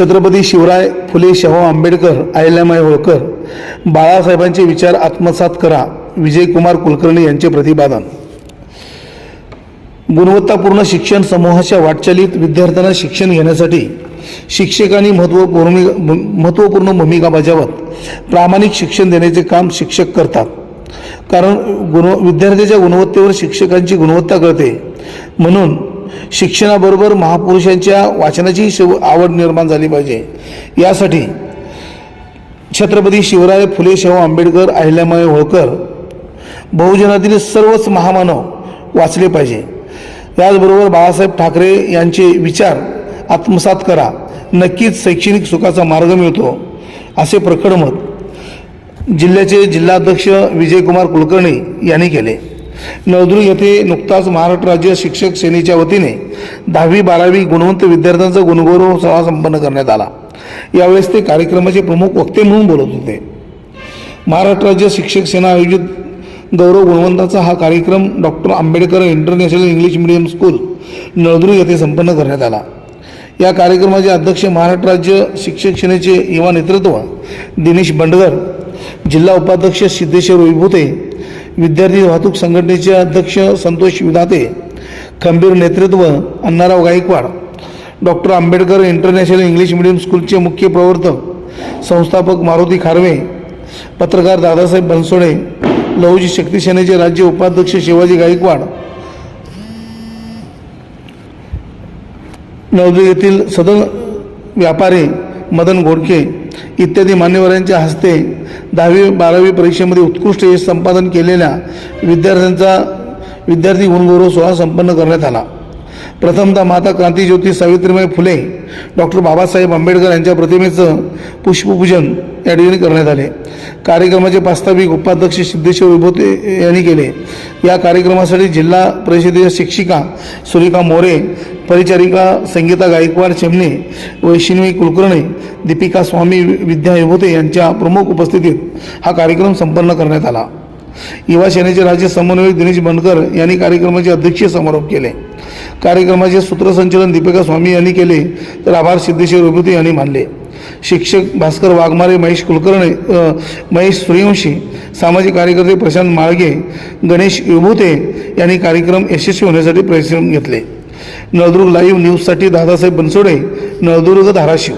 छत्रपती शिवराय फुले शाहू आंबेडकर अहिल्यामाई होळकर बाळासाहेबांचे विचार आत्मसात करा विजयकुमार कुलकर्णी यांचे प्रतिपादन. गुणवत्तापूर्ण शिक्षण समूहाच्या वाटचालीत विद्यार्थ्यांना शिक्षण घेण्यासाठी शिक्षकांनी महत्त्वपूर्ण महत्त्वपूर्ण भूमिका बजावत प्रामाणिक शिक्षण देण्याचे काम शिक्षक करतात. कारण गुण विद्यार्थ्याच्या गुणवत्तेवर शिक्षकांची गुणवत्ता कळते. म्हणून शिक्षणाबरोबर महापुरुषांच्या वाचनाची शिव आवड निर्माण झाली पाहिजे. यासाठी छत्रपती शिवराय फुले शाहू आंबेडकर अहिल्यामाई होळकर बहुजनातील सर्वच महामानव वाचले पाहिजे. त्याचबरोबर बाळासाहेब ठाकरे यांचे विचार आत्मसात करा. नक्कीच शैक्षणिक सुखाचा मार्ग मिळतो असे प्रकट मत जिल्ह्याचे जिल्हाध्यक्ष विजयकुमार कुलकर्णी यांनी केले. नवदुर्ग येथे नुकताच महाराष्ट्र राज्य शिक्षक सेनेच्या वतीने दहावी बारावी गुणवंत विद्यार्थ्यांचा गुणगौरव सभा संपन्न करण्यात आला. यावेळेस ते कार्यक्रमाचे प्रमुख वक्ते म्हणून बोलत होते. महाराष्ट्र राज्य शिक्षक सेना आयोजित गौरव गुणवंताचा हा कार्यक्रम doctor Ambedkar international English medium school Naldurg येथे संपन्न करण्यात आला. या कार्यक्रमाचे अध्यक्ष महाराष्ट्र राज्य शिक्षक सेनेचे युवा नेतृत्व दिनेश बंडगर जिल्हा उपाध्यक्ष सिद्धेश्वर विभूते विद्यार्थी वाहतूक संघटनेचे अध्यक्ष संतोष विधाते खंबीर नेतृत्व Annarao Gaikwad doctor Ambedkar international English medium स्कूलचे मुख्य प्रवर्तक संस्थापक मारुती खारवे पत्रकार दादासाहेब बनसोडे लहुजी शक्ती सेनेचे राज्य उपाध्यक्ष शिवाजी गायकवाड नवदुर्ग येथील सदन व्यापारी मदन घोडके इत्यादी मान्यवरांच्या हस्ते दहावी बारावी परीक्षेमध्ये उत्कृष्ट यश संपादन केलेल्या विद्यार्थ्यांचा विद्यार्थी गुणगौरव सोहळा संपन्न करण्यात आला. प्रथमतः माता क्रांतीज्योती सावित्रीबाई फुले डॉक्टर बाबासाहेब आंबेडकर यांच्या प्रतिमेचं पुष्पपूजन या ठिकाणी करण्यात आले. कार्यक्रमाचे प्रास्ताविक उपाध्यक्ष सिद्धेश्वर विभूते यांनी केले. या कार्यक्रमासाठी जिल्हा परिषदेच्या शिक्षिका सुरेखा मोरे परिचारिका संगीता गायकवाड चिमणे वैष्णवी कुलकर्णी दीपिका स्वामी विद्या विभूते यांच्या प्रमुख उपस्थितीत हा कार्यक्रम संपन्न करण्यात आला. युवा सेनेचे राज्य समन्वयक दिनेश बनकर यांनी कार्यक्रमाचे अध्यक्षीय समारोप केले. कार्यक्रमाचे सूत्रसंचलन दीपिका स्वामी यांनी केले तर आभार सिद्धेश्वर विभूती यांनी मानले. शिक्षक भास्कर वाघमारे महेश कुलकर्णी महेश सूर्यवंशी सामाजिक कार्यकर्ते प्रशांत माळगे गणेश विभूते यांनी कार्यक्रम यशस्वी होण्यासाठी परिश्रम घेतले. नळदुर्ग लाईव्ह न्यूजसाठी दादासाहेब बनसोडे नळदुर्ग धाराशिव.